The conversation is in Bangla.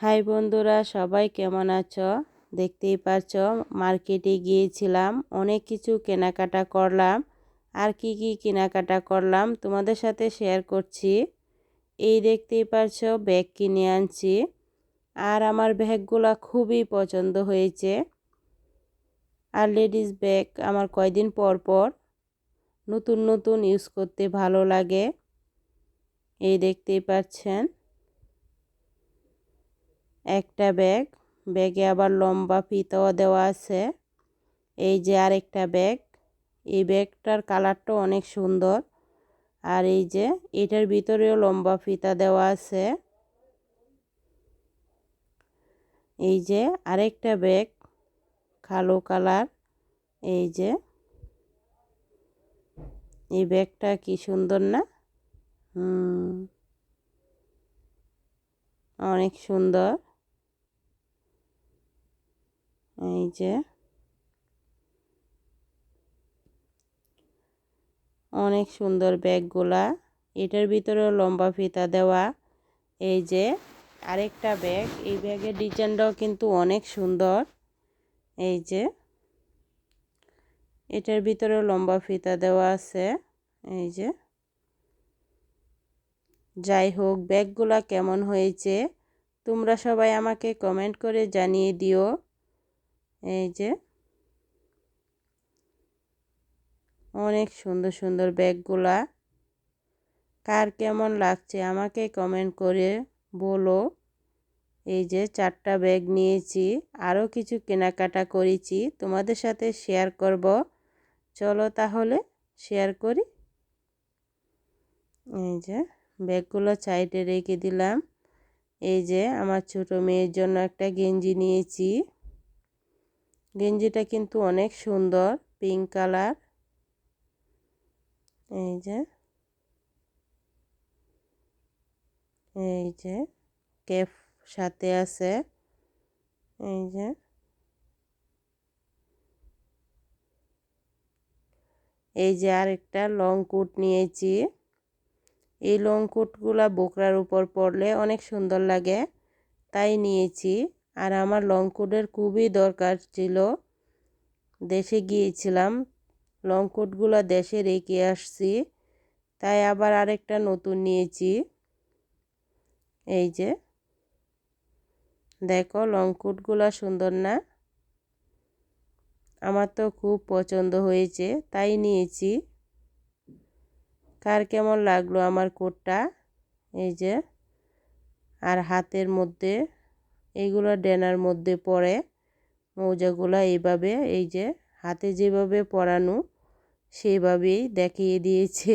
হাই বন্ধুরা, সবাই কেমন আছো? দেখতেই পাচ্ছ মার্কেটে গিয়েছিলাম, অনেক কিছু কেনাকাটা করলাম। আর কি কি কেনাকাটা করলাম তোমাদের সাথে শেয়ার করছি। এই দেখতেই পাচ্ছ ব্যাগ কিনে আনছি। আর আমার ব্যাগগুলো খুবই পছন্দ হয়েছে। আর লেডিস ব্যাগ আমার কয়দিন পর পর নতুন নতুন ইউজ করতে ভালো লাগে। এই দেখতেই পাচ্ছেন একটা ব্যাগ। ব্যাগে আবার লম্বা ফিতাও দেওয়া আছে। এই যে আরেকটা ব্যাগ। এই ব্যাগটার কালারটা অনেক সুন্দর। আর এই যে এটার ভিতরেও লম্বা ফিতা দেওয়া আছে। এই যে আরেকটা ব্যাগ। কালো কালার। এই যে। এই ব্যাগটা কি সুন্দর না? হুম। অনেক সুন্দর। এই যে অনেক সুন্দর ব্যাগগুলা। এটার ভিতরেও লম্বা ফিতা দেওয়া। এই যে আরেকটা ব্যাগ। এই ব্যাগের ডিজাইনটাও কিন্তু অনেক সুন্দর। এই যে এটার ভিতরেও লম্বা ফিতা দেওয়া আছে। এই যে যাই হোক, ব্যাগগুলা কেমন হয়েছে তোমরা সবাই আমাকে কমেন্ট করে জানিয়ে দিও। এই যে, অনেক সুন্দর সুন্দর ব্যাগগুলা। কার কেমন লাগছে আমাকে কমেন্ট করে বলো। এই যে চারটা ব্যাগ নিয়েছি আরও কিছু কেনাকাটা করেছি, তোমাদের সাথে শেয়ার করব। চলো তাহলে শেয়ার করি। এই যে ব্যাগগুলো সাইডে রেখে দিলাম। এই যে আমার ছোট মেয়ের জন্য একটা গেঞ্জি নিয়েছি। গেঞ্জিটা কিন্তু অনেক সুন্দর পিঙ্ক কালার এই যে। এই যে কেফ সাথে আছে। এই যে। এই যে আর একটা লং কোট নিয়েছি। এই লং কোটগুলা বোকরার উপর পরলে অনেক সুন্দর লাগে। তাই নিয়েছি। আর আমার লং কোটের খুবই দরকার ছিল। দেশে গিয়েছিলাম লং কোটগুলো দেশে রেখে আসছি, তাই আবার আরেকটা নতুন নিয়েছি। এই যে, দেখো লং কোটগুলো সুন্দর না? আমার তো খুব পছন্দ হয়েছে, তাই নিয়েছি। কার কেমন লাগল আমার কোটটা এই যে, আর হাতের মধ্যে এইগুলো ডেনার মধ্যে পড়ে। মৌজাগুলা এইভাবে এই যে হাতে যেভাবে পরানো সেইভাবেই দেখিয়ে দিয়েছে।